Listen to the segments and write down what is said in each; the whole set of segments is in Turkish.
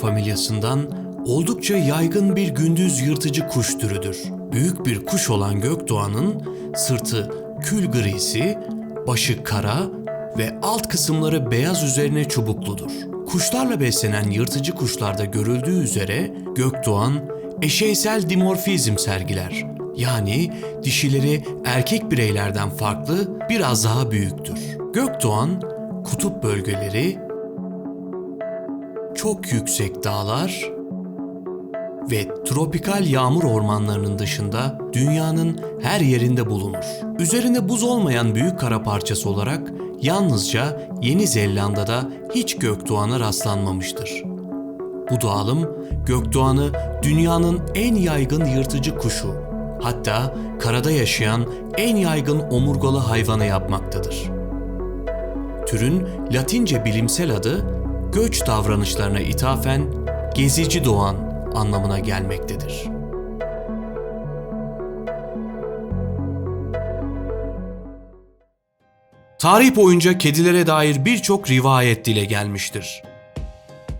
Familyasından oldukça yaygın bir gündüz yırtıcı kuş türüdür. Büyük bir kuş olan Gökdoğan'ın sırtı kül grisi, başı kara ve alt kısımları beyaz üzerine çubukludur. Kuşlarla beslenen yırtıcı kuşlarda görüldüğü üzere Gökdoğan eşeysel dimorfizm sergiler. Yani dişileri erkek bireylerden farklı biraz daha büyüktür. Gökdoğan kutup bölgeleri, çok yüksek dağlar ve tropikal yağmur ormanlarının dışında dünyanın her yerinde bulunur. Üzerinde buz olmayan büyük kara parçası olarak yalnızca Yeni Zelanda'da hiç gökdoğana rastlanmamıştır. Bu dağılım gökdoğanı dünyanın en yaygın yırtıcı kuşu, hatta karada yaşayan en yaygın omurgalı hayvanı yapmaktadır. Türün Latince bilimsel adı göç davranışlarına ithafen gezici doğan anlamına gelmektedir. Tarih boyunca kedilere dair birçok rivayet dile gelmiştir.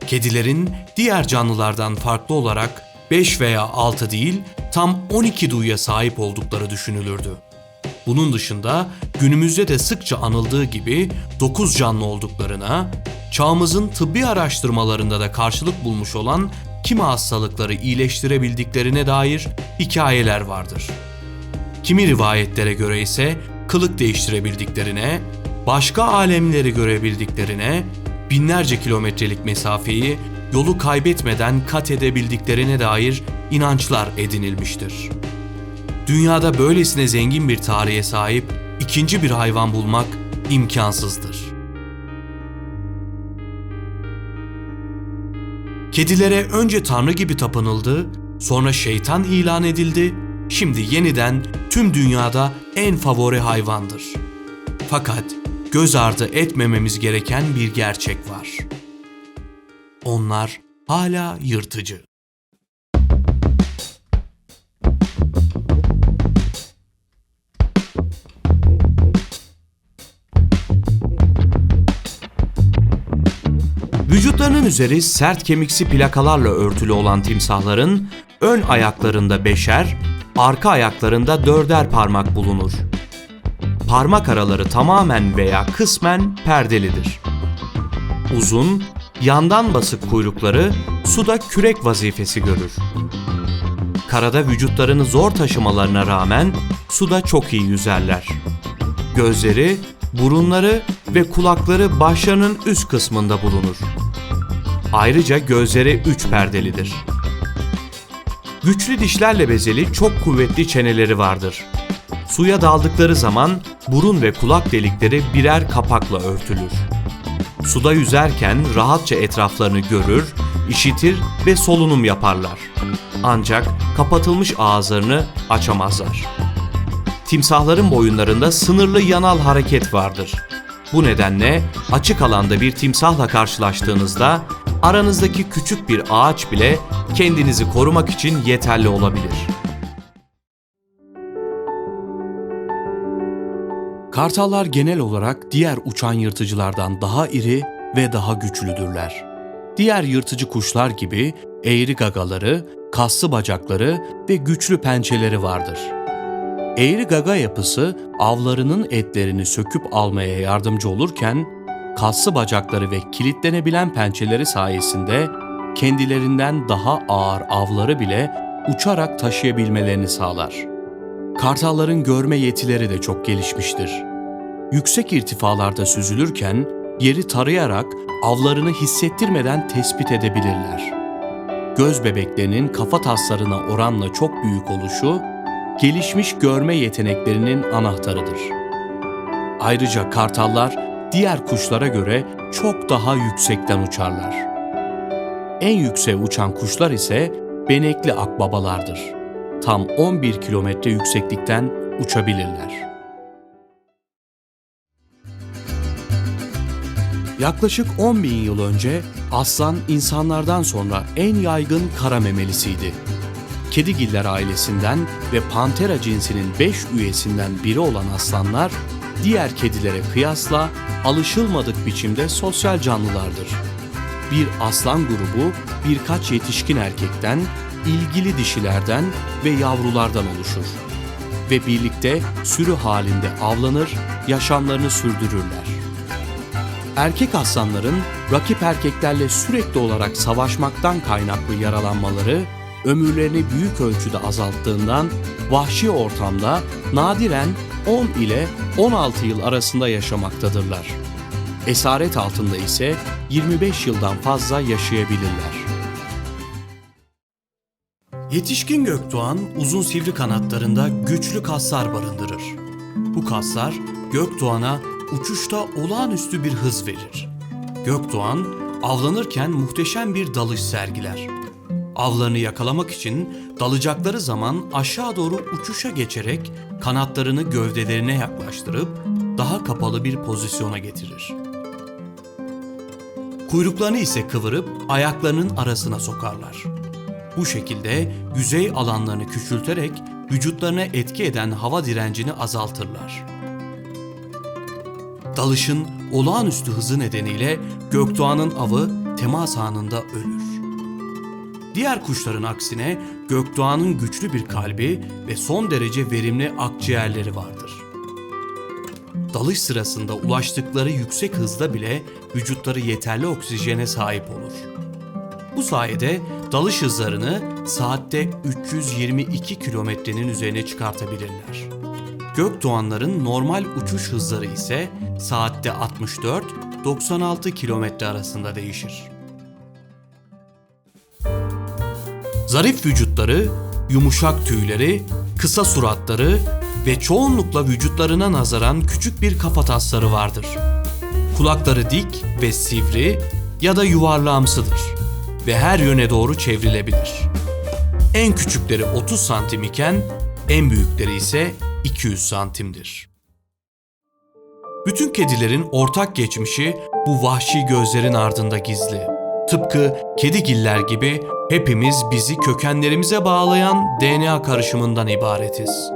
Kedilerin diğer canlılardan farklı olarak 5 veya 6 değil tam 12 duyuya sahip oldukları düşünülürdü. Bunun dışında günümüzde de sıkça anıldığı gibi 9 canlı olduklarına, çağımızın tıbbi araştırmalarında da karşılık bulmuş olan kimi hastalıkları iyileştirebildiklerine dair hikayeler vardır. Kimi rivayetlere göre ise kılık değiştirebildiklerine, başka alemleri görebildiklerine, binlerce kilometrelik mesafeyi yolu kaybetmeden kat edebildiklerine dair inançlar edinilmiştir. Dünyada böylesine zengin bir tarihe sahip ikinci bir hayvan bulmak imkansızdır. Kedilere önce tanrı gibi tapınıldı, sonra şeytan ilan edildi, şimdi yeniden tüm dünyada en favori hayvandır. Fakat göz ardı etmememiz gereken bir gerçek var. Onlar hala yırtıcı. Vücutlarının üzeri sert kemiksi plakalarla örtülü olan timsahların ön ayaklarında beşer, arka ayaklarında dörder parmak bulunur. Parmak araları tamamen veya kısmen perdelidir. Uzun, yandan basık kuyrukları suda kürek vazifesi görür. Karada vücutlarını zor taşımalarına rağmen suda çok iyi yüzerler. Gözleri, burunları ve kulakları başlarının üst kısmında bulunur. Ayrıca gözleri üç perdelidir. Güçlü dişlerle bezeli çok kuvvetli çeneleri vardır. Suya daldıkları zaman burun ve kulak delikleri birer kapakla örtülür. Suda yüzerken rahatça etraflarını görür, işitir ve solunum yaparlar. Ancak kapatılmış ağızlarını açamazlar. Timsahların boyunlarında sınırlı yanal hareket vardır. Bu nedenle açık alanda bir timsahla karşılaştığınızda aranızdaki küçük bir ağaç bile kendinizi korumak için yeterli olabilir. Kartallar genel olarak diğer uçan yırtıcılardan daha iri ve daha güçlüdürler. Diğer yırtıcı kuşlar gibi eğri gagaları, kaslı bacakları ve güçlü pençeleri vardır. Eğri gaga yapısı avlarının etlerini söküp almaya yardımcı olurken, kaslı bacakları ve kilitlenebilen pençeleri sayesinde kendilerinden daha ağır avları bile uçarak taşıyabilmelerini sağlar. Kartalların görme yetileri de çok gelişmiştir. Yüksek irtifalarda süzülürken yeri tarayarak avlarını hissettirmeden tespit edebilirler. Göz bebeklerinin kafa taslarına oranla çok büyük oluşu, gelişmiş görme yeteneklerinin anahtarıdır. Ayrıca kartallar diğer kuşlara göre çok daha yüksekten uçarlar. En yükseğe uçan kuşlar ise benekli akbabalardır. Tam 11 kilometre yükseklikten uçabilirler. Yaklaşık 10 bin yıl önce aslan insanlardan sonra en yaygın kara memelisiydi. Kedigiller ailesinden ve Pantera cinsinin 5 üyesinden biri olan aslanlar diğer kedilere kıyasla alışılmadık biçimde sosyal canlılardır. Bir aslan grubu birkaç yetişkin erkekten, ilgili dişilerden ve yavrulardan oluşur. Ve birlikte sürü halinde avlanır, yaşamlarını sürdürürler. Erkek aslanların rakip erkeklerle sürekli olarak savaşmaktan kaynaklı yaralanmaları ömürlerini büyük ölçüde azalttığından vahşi ortamda nadiren 10 ile 16 yıl arasında yaşamaktadırlar. Esaret altında ise 25 yıldan fazla yaşayabilirler. Yetişkin gökdoğan uzun sivri kanatlarında güçlü kaslar barındırır. Bu kaslar gökdoğana uçuşta olağanüstü bir hız verir. Gökdoğan avlanırken muhteşem bir dalış sergiler. Avlarını yakalamak için dalacakları zaman aşağı doğru uçuşa geçerek kanatlarını gövdelerine yaklaştırıp daha kapalı bir pozisyona getirir. Kuyruklarını ise kıvırıp ayaklarının arasına sokarlar. Bu şekilde yüzey alanlarını küçülterek vücutlarına etki eden hava direncini azaltırlar. Dalışın olağanüstü hızı nedeniyle gökdoğanın avı temas anında ölür. Diğer kuşların aksine gökdoğanın güçlü bir kalbi ve son derece verimli akciğerleri vardır. Dalış sırasında ulaştıkları yüksek hızda bile vücutları yeterli oksijene sahip olur. Bu sayede dalış hızlarını saatte 322 kilometrenin üzerine çıkartabilirler. Gökdoğanların normal uçuş hızları ise saatte 64-96 kilometre arasında değişir. Zarif vücutları, yumuşak tüyleri, kısa suratları ve çoğunlukla vücutlarına nazaran küçük bir kafatasları vardır. Kulakları dik ve sivri ya da yuvarlağımsıdır ve her yöne doğru çevrilebilir. En küçükleri 30 santim iken en büyükleri ise 200 santimdir. Bütün kedilerin ortak geçmişi bu vahşi gözlerin ardında gizli. Tıpkı kedigiller gibi hepimiz bizi kökenlerimize bağlayan DNA karışımından ibaretiz.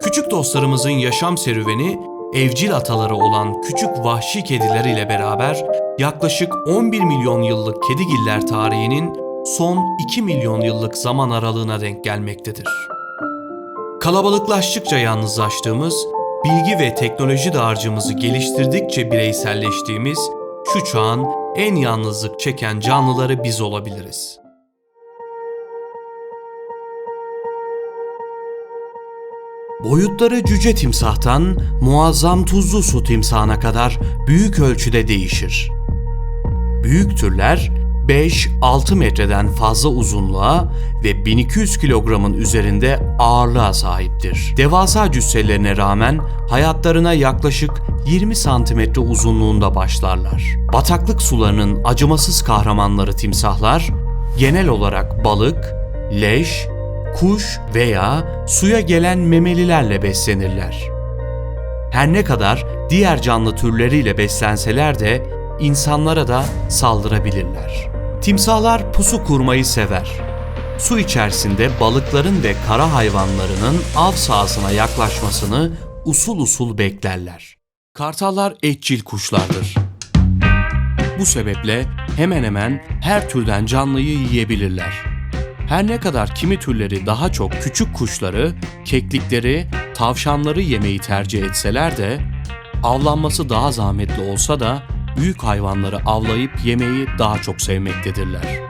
Küçük dostlarımızın yaşam serüveni evcil ataları olan küçük vahşi kediler ile beraber yaklaşık 11 milyon yıllık kedigiller tarihinin son 2 milyon yıllık zaman aralığına denk gelmektedir. Kalabalıklaştıkça yalnızlaştığımız, bilgi ve teknoloji dağarcığımızı geliştirdikçe bireyselleştiğimiz şu çağın en yalnızlık çeken canlıları biz olabiliriz. Boyutları cüce timsahtan muazzam tuzlu su timsahına kadar büyük ölçüde değişir. Büyük türler 5-6 metreden fazla uzunluğa ve 1200 kilogramın üzerinde ağırlığa sahiptir. Devasa cüsselerine rağmen hayatlarına yaklaşık 20 santimetre uzunluğunda başlarlar. Bataklık sularının acımasız kahramanları timsahlar, genel olarak balık, leş, kuş veya suya gelen memelilerle beslenirler. Her ne kadar diğer canlı türleriyle beslenseler de insanlara da saldırabilirler. Timsahlar pusu kurmayı sever. Su içerisinde balıkların ve kara hayvanlarının av sahasına yaklaşmasını usul usul beklerler. Kartallar etçil kuşlardır. Bu sebeple hemen hemen her türden canlıyı yiyebilirler. Her ne kadar kimi türleri daha çok küçük kuşları, keklikleri, tavşanları yemeyi tercih etseler de avlanması daha zahmetli olsa da büyük hayvanları avlayıp yemeyi daha çok sevmektedirler.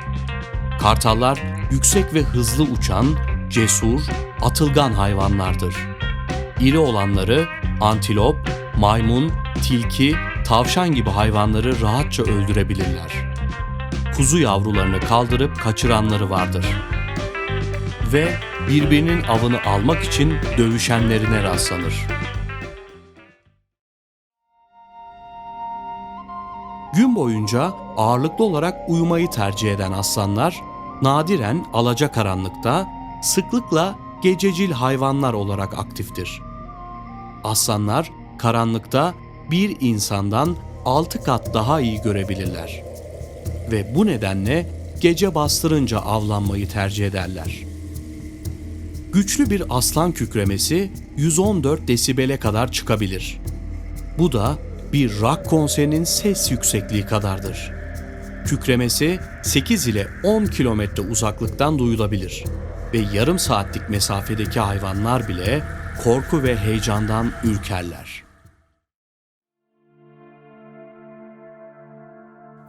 Kartallar yüksek ve hızlı uçan, cesur, atılgan hayvanlardır. İri olanları antilop, maymun, tilki, tavşan gibi hayvanları rahatça öldürebilirler. Kuzu yavrularını kaldırıp kaçıranları vardır. Ve birbirinin avını almak için dövüşenlerine rastlanır. Gün boyunca ağırlıklı olarak uyumayı tercih eden aslanlar, nadiren alacakaranlıkta, sıklıkla gececil hayvanlar olarak aktiftir. Aslanlar karanlıkta bir insandan 6 kat daha iyi görebilirler. Ve bu nedenle gece bastırınca avlanmayı tercih ederler. Güçlü bir aslan kükremesi 114 desibele kadar çıkabilir. Bu da bir rock konserinin ses yüksekliği kadardır. Kükremesi 8 ile 10 kilometre uzaklıktan duyulabilir ve yarım saatlik mesafedeki hayvanlar bile korku ve heyecandan ürkerler.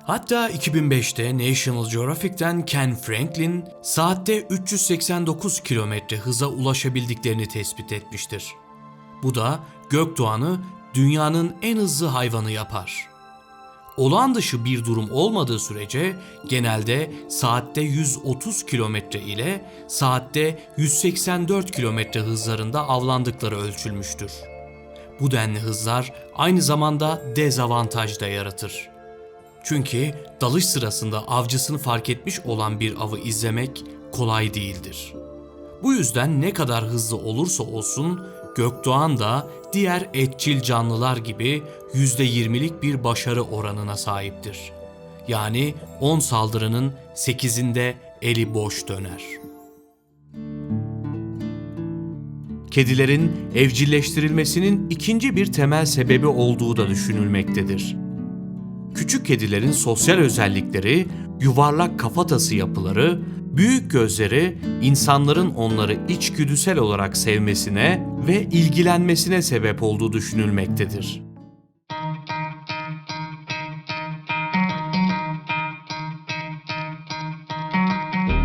Hatta 2005'te National Geographic'ten Ken Franklin saatte 389 kilometre hıza ulaşabildiklerini tespit etmiştir. Bu da gökdoğanı dünyanın en hızlı hayvanı yapar. Olağan dışı bir durum olmadığı sürece genelde saatte 130 kilometre ile saatte 184 kilometre hızlarında avlandıkları ölçülmüştür. Bu denli hızlar aynı zamanda dezavantaj da yaratır. Çünkü dalış sırasında avcısını fark etmiş olan bir avı izlemek kolay değildir. Bu yüzden ne kadar hızlı olursa olsun gökdoğan da diğer etçil canlılar gibi %20'lik bir başarı oranına sahiptir. Yani 10 saldırının 8'inde eli boş döner. Kedilerin evcilleştirilmesinin ikinci bir temel sebebi olduğu da düşünülmektedir. Küçük kedilerin sosyal özellikleri, yuvarlak kafatası yapıları, büyük gözleri insanların onları içgüdüsel olarak sevmesine ve ilgilenmesine sebep olduğu düşünülmektedir.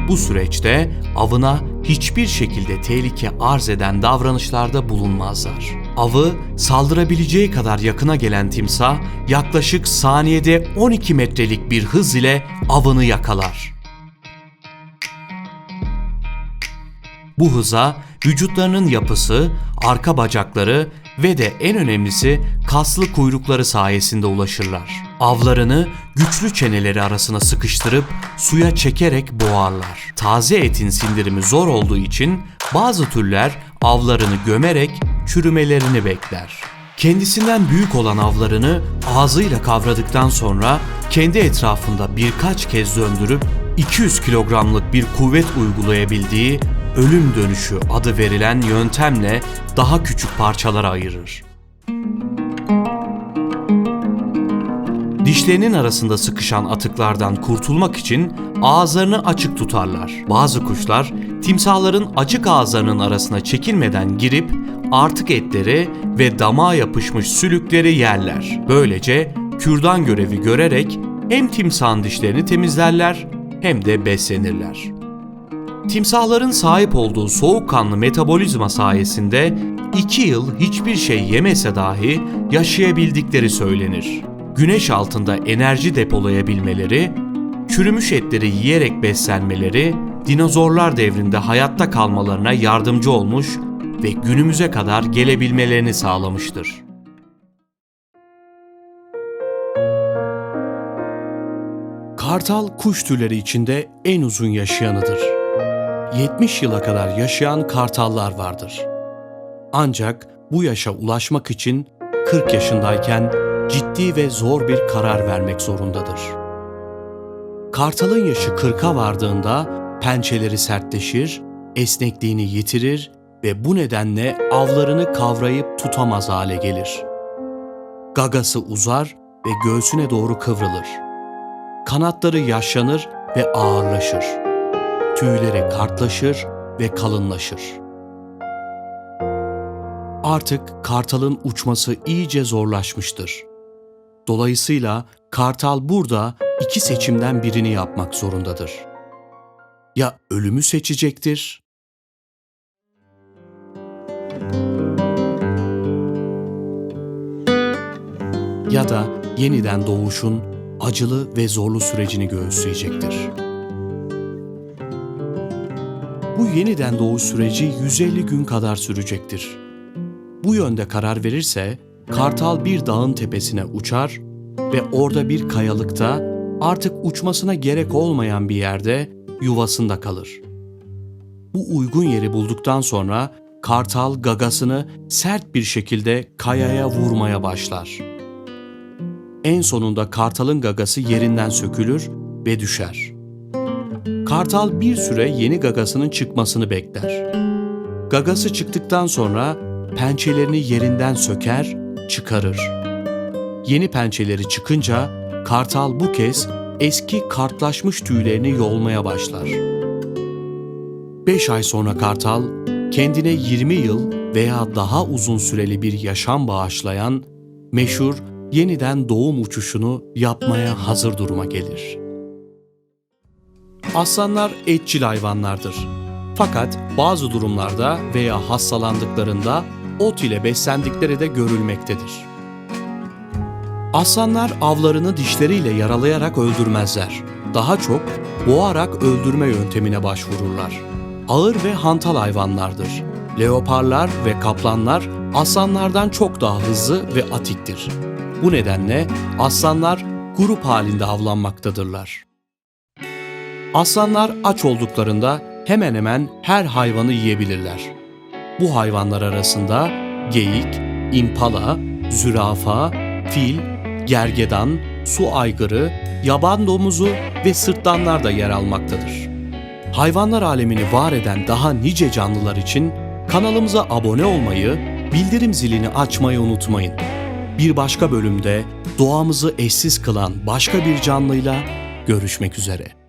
Bu süreçte avına hiçbir şekilde tehlike arz eden davranışlarda bulunmazlar. Avı saldırabileceği kadar yakına gelen timsah yaklaşık saniyede 12 metrelik bir hız ile avını yakalar. Bu hıza vücutlarının yapısı, arka bacakları ve de en önemlisi kaslı kuyrukları sayesinde ulaşırlar. Avlarını güçlü çeneleri arasına sıkıştırıp suya çekerek boğarlar. Taze etin sindirimi zor olduğu için bazı türler avlarını gömerek çürümelerini bekler. Kendisinden büyük olan avlarını ağzıyla kavradıktan sonra kendi etrafında birkaç kez döndürüp 200 kilogramlık bir kuvvet uygulayabildiği ölüm dönüşü adı verilen yöntemle daha küçük parçalara ayırır. Dişlerinin arasında sıkışan atıklardan kurtulmak için ağızlarını açık tutarlar. Bazı kuşlar timsahların açık ağızlarının arasına çekilmeden girip artık etleri ve damağa yapışmış sülükleri yerler. Böylece kürdan görevi görerek hem timsahın dişlerini temizlerler hem de beslenirler. Timsahların sahip olduğu soğukkanlı metabolizma sayesinde 2 yıl hiçbir şey yemese dahi yaşayabildikleri söylenir. Güneş altında enerji depolayabilmeleri, çürümüş etleri yiyerek beslenmeleri, dinozorlar devrinde hayatta kalmalarına yardımcı olmuş ve günümüze kadar gelebilmelerini sağlamıştır. Kartal kuş türleri içinde en uzun yaşayanıdır. 70 yıla kadar yaşayan kartallar vardır. Ancak bu yaşa ulaşmak için 40 yaşındayken ciddi ve zor bir karar vermek zorundadır. Kartalın yaşı 40'a vardığında pençeleri sertleşir, esnekliğini yitirir ve bu nedenle avlarını kavrayıp tutamaz hale gelir. Gagası uzar ve göğsüne doğru kıvrılır. Kanatları yaşlanır ve ağırlaşır. Tüyleri kartlaşır ve kalınlaşır. Artık kartalın uçması iyice zorlaşmıştır. Dolayısıyla kartal burada iki seçimden birini yapmak zorundadır. Ya ölümü seçecektir ya da yeniden doğuşun acılı ve zorlu sürecini göğüsleyecektir. Bu yeniden doğuş süreci 150 gün kadar sürecektir. Bu yönde karar verirse kartal bir dağın tepesine uçar ve orada bir kayalıkta artık uçmasına gerek olmayan bir yerde yuvasında kalır. Bu uygun yeri bulduktan sonra kartal gagasını sert bir şekilde kayaya vurmaya başlar. En sonunda kartalın gagası yerinden sökülür ve düşer. Kartal bir süre yeni gagasının çıkmasını bekler. Gagası çıktıktan sonra pençelerini yerinden söker, çıkarır. Yeni pençeleri çıkınca kartal bu kez eski kartlaşmış tüylerini yolmaya başlar. 5 ay sonra kartal kendine 20 yıl veya daha uzun süreli bir yaşam bağışlayan meşhur yeniden doğum uçuşunu yapmaya hazır duruma gelir. Aslanlar etçil hayvanlardır. Fakat bazı durumlarda veya hastalandıklarında ot ile beslendikleri de görülmektedir. Aslanlar avlarını dişleriyle yaralayarak öldürmezler. Daha çok boğarak öldürme yöntemine başvururlar. Ağır ve hantal hayvanlardır. Leoparlar ve kaplanlar aslanlardan çok daha hızlı ve atiktir. Bu nedenle aslanlar grup halinde avlanmaktadırlar. Aslanlar aç olduklarında hemen hemen her hayvanı yiyebilirler. Bu hayvanlar arasında geyik, impala, zürafa, fil, gergedan, su aygırı, yaban domuzu ve sırtlanlar da yer almaktadır. Hayvanlar alemini var eden daha nice canlılar için kanalımıza abone olmayı, bildirim zilini açmayı unutmayın. Bir başka bölümde doğamızı eşsiz kılan başka bir canlıyla görüşmek üzere.